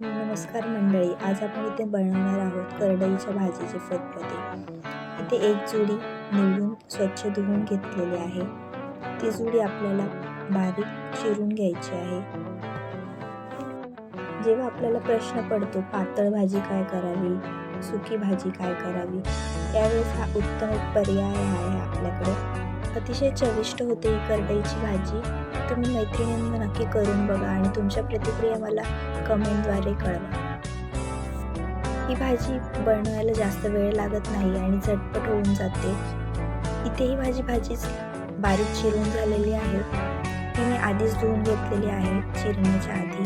नमस्कार मंडळी आज आपण इथे बनवणार आहोत करडईच्या भाजीचे फतफते इथे एक जुडी निवडून स्वच्छ धुवून घेतलेली आहे. ती जुडी आपल्याला बारीक चिरून घ्यायची आहे. जेव्हा आपल्याला प्रश्न पडतो पातळ भाजी काय करावी सुकी भाजी काय करावी त्यावेळेस हा उत्तम पर्याय आहे आपल्याकडे. अतिशय चविष्ट होते ही करडईची भाजी. तुम्ही मैत्रिणींना नक्की करून बघा आणि तुमच्या प्रतिक्रिया मला कमेंटद्वारे कळवा. ही भाजी बनवायला जास्त वेळ लागत नाही आणि झटपट होऊन जाते. इथे ही भाजी भाजीच बारीक चिरून झालेली आहे. ती मी आधीच धुवून घेतलेली आहे चिरण्याच्या आधी.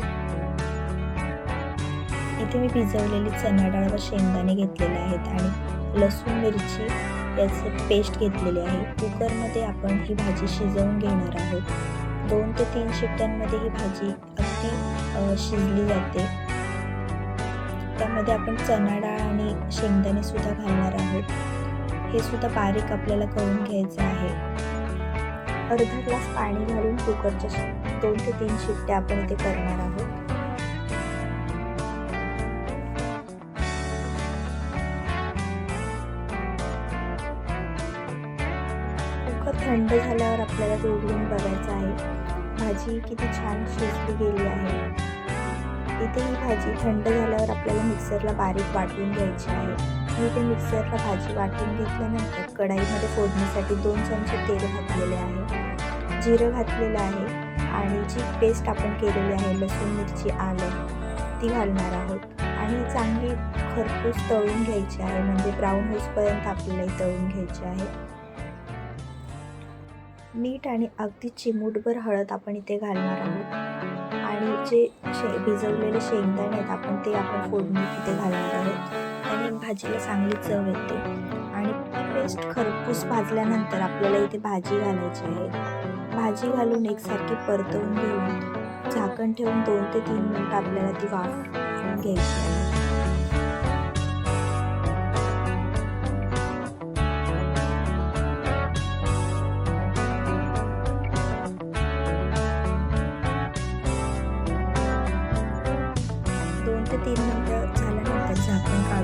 इथे मी भिजवलेली चणा डाळ व शेंगदाणे घेतलेले आहेत आणि लसूण मिरची याचे पेस्ट घेतलेली आहे. कुकरमध्ये आपण ही भाजी शिजवून घेणार आहोत. दोन ते तीन शिट्ट्यांमध्ये ही भाजी अगदी शिजली जाते. त्यामध्ये आपण चणा डाळ आणि शेंगदाणे सुद्धा घालणार आहोत. हे सुद्धा बारीक आपल्याला करून घ्यायचं आहे. अर्धा ग्लास पाणी घालून कुकरच्या दोन ते तीन शिट्ट्या आपण इथे करणार आहोत. कुकर थंड झाल्यावर आपल्याला ते उघडून बघायचं आहे. भाजी किती छान शिजली गेली आहे. इथे ही भाजी थंड झाल्यावर आपल्याला मिक्सरला बारीक वाटून घ्यायची आहे. मी इथे मिक्सरला भाजी वाटून घेतल्यानंतर कढाईमध्ये फोडणीसाठी दोन चमचे तेल घातलेले आहे. जिरं घातलेलं आहे आणि जी पेस्ट आपण केलेली आहे लसूण मिरची आलं ती घालणार आहोत. आणि चांगली खरपूस तळून घ्यायची आहे म्हणजे ब्राऊन होईपर्यंत आपल्याला तळून घ्यायची आहे. मीठ आणि अगदी चिमूटभर हळद आपण इथे घालणार आहोत. आणि जे शे भिजवलेले शेंगदाणे आहेत आपण ते आपण फोडणी इथे घालणार आहोत. आणि भाजीला चांगली चव येते. आणि पेस्ट खरपूस भाजल्यानंतर आपल्याला इथे भाजी घालायची आहे. भाजी घालून एकसारखी परतवून घेऊन झाकण ठेवून दोन ते तीन मिनटं आपल्याला ती वाफ घ्यायची आहे. तीन नंबर झाल्यानंतर झाकण काढून